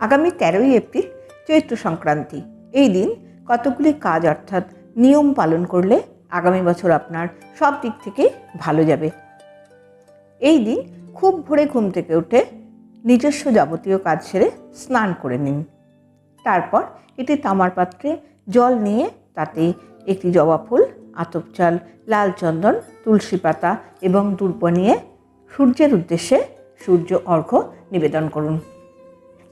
আগামী তেরোই এপ্রিল চৈত্র সংক্রান্তি। এই দিন কতগুলি কাজ অর্থাৎ নিয়ম পালন করলে আগামী বছর আপনার সব দিক থেকে ভালো যাবে। এই দিন খুব ভোরে ঘুম থেকে উঠে নিজস্ব যাবতীয় কাজ সেরে স্নান করে নিন। তারপর এটি তামার পাত্রে জল নিয়ে তাতে একটি জবা ফুল, আতপ চাল, লাল চন্দন, তুলসী পাতা এবং দুর্ব নিয়ে সূর্যের উদ্দেশ্যে সূর্য অর্ঘ্য নিবেদন করুন।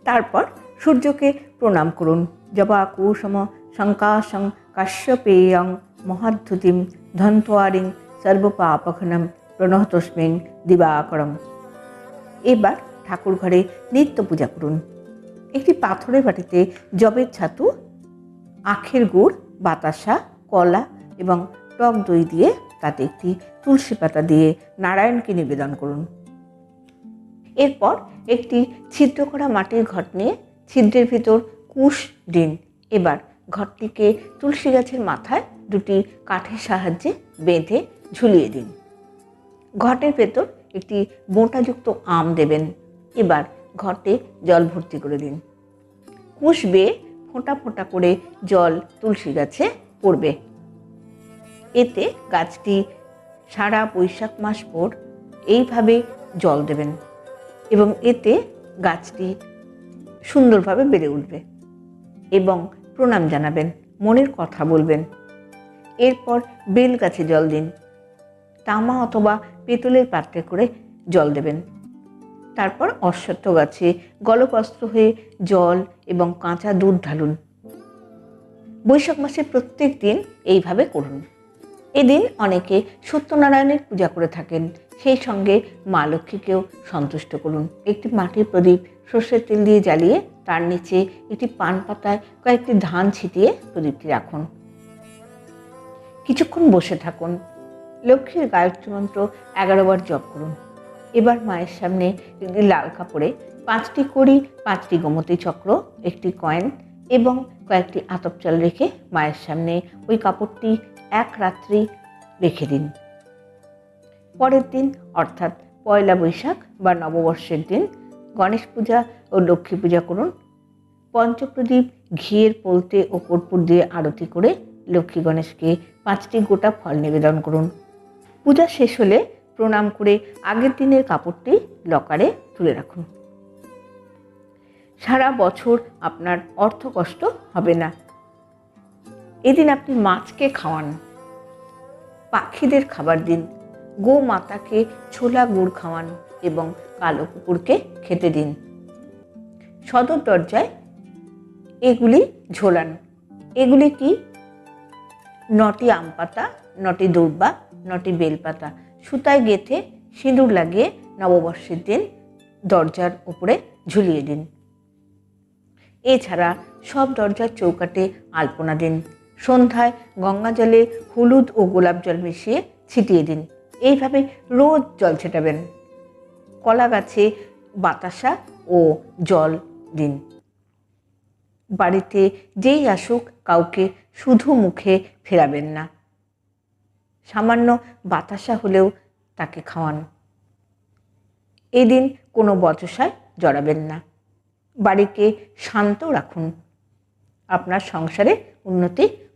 তারপর সূর্যকে প্রণাম করুন। জবা কুসম শঙ্কাশং কাশ্যপেয়ং মহাদ্যুতিম ধন্ত্বারিং সর্বপাপঘনম প্রণহতস্মিং দিবাকরম। এবার ঠাকুর ঘরে নিত্য পূজা করুন। একটি পাথরের বাটিতে জবের ছাতু, আখের গুড়, বাতাসা, কলা এবং টক দই দিয়ে তাতে একটি তুলসী পাতা দিয়ে নারায়ণকে নিবেদন করুন। এরপর একটি ছিদ্র করা মাটির ঘট নিয়ে ছিদ্রের ভিতর কুশ দিন এবার ঘরটিকে তুলসী গাছের মাথায় দুটি কাঠের সাহায্যে বেঁধে ঝুলিয়ে দিন। ঘটের ভেতর একটি বোঁটাযুক্ত আম দেবেন। এবার ঘটে জল ভর্তি করে দিন। কুশ বেয়ে ফোঁটা ফোঁটা করে জল তুলসী গাছে পড়বে। এতে গাছটি সারা বৈশাখ মাস পর এইভাবে জল দেবেন। এবং এতে গাছটি সুন্দরভাবে বেড়ে উঠবে এবং প্রণাম জানাবেন, মনের কথা বলবেন। এরপর বেল গাছে জল দিন। তামা অথবা পেতলের পাত্রে করে জল দেবেন। তারপর অশ্বত্থ গাছে গলপস্ত্র হয়ে জল এবং কাঁচা দুধ ঢালুন। বৈশাখ মাসে প্রত্যেক দিন এইভাবে করুন। এদিন অনেকে সত্যনারায়ণের পূজা করে থাকেন। সেই সঙ্গে মা লক্ষ্মীকেও সন্তুষ্ট করুন। একটি মাটির প্রদীপ সর্ষের তেল দিয়ে জ্বালিয়ে তার নিচে একটি পান পাতায় কয়েকটি ধান ছিটিয়ে প্রদীপটি রাখুন। কিছুক্ষণ বসে থাকুন। লক্ষ্মীর গায়ত্রী মন্ত্র এগারো বার জপ করুন। এবার মায়ের সামনে একটি লাল কাপড়ে পাঁচটি কড়ি, পাঁচটি গোমতী চক্র, একটি কয়েন এবং কয়েকটি আতপ চাল রেখে মায়ের সামনে ওই কাপড়টি এক রাত্রি রেখে দিন। পরের দিন, অর্থাৎ পয়লা বৈশাখ বা নববর্ষের দিন, গণেশ পূজা ও লক্ষ্মী পূজা করুন। পঞ্চপ্রদীপ, ঘিয়ের পোলতে ও কর্পূর দিয়ে আরতি করে লক্ষ্মী গণেশকে পাঁচটি গোটা ফল নিবেদন করুন। পূজা শেষ হলে প্রণাম করে আগের দিনের কাপড়টি লকারে তুলে রাখুন। সারা বছর আপনার অর্থ কষ্ট হবে না। এদিন আপনি মাছকে খাওয়ান। পাখিদের খাবার দিন। গো মাতাকে ছোলা গুড় খাওয়ান এবং কালো কুকুরকে খেতে দিন। সদর দরজায় এগুলি ঝোলান। এগুলি কি? নটি আম পাতা, নটি দূর্বা, নটি বেলপাতা সুতায় গেথে সিঁদুর লাগিয়ে নববর্ষের দিন দরজার উপরে ঝুলিয়ে দিন। এছাড়া সব দরজার চৌকাটে আলপনা দিন। সন্ধ্যায় গঙ্গা জলে হলুদ ও গোলাপ জল মিশিয়ে ছিটিয়ে দিন। এইভাবে রোজ জল ছেটাবেন। কলা গাছে বাতাসা ও জল দিন। বাড়িতে যেই আসুক কাউকে শুধু মুখে ফেরাবেন না। সামান্য বাতাসা হলেও তাকে খাওয়ান। এদিন কোনো বচসায় জড়াবেন না। বাড়িকে শান্ত রাখুন। আপনার সংসারে উন্নতি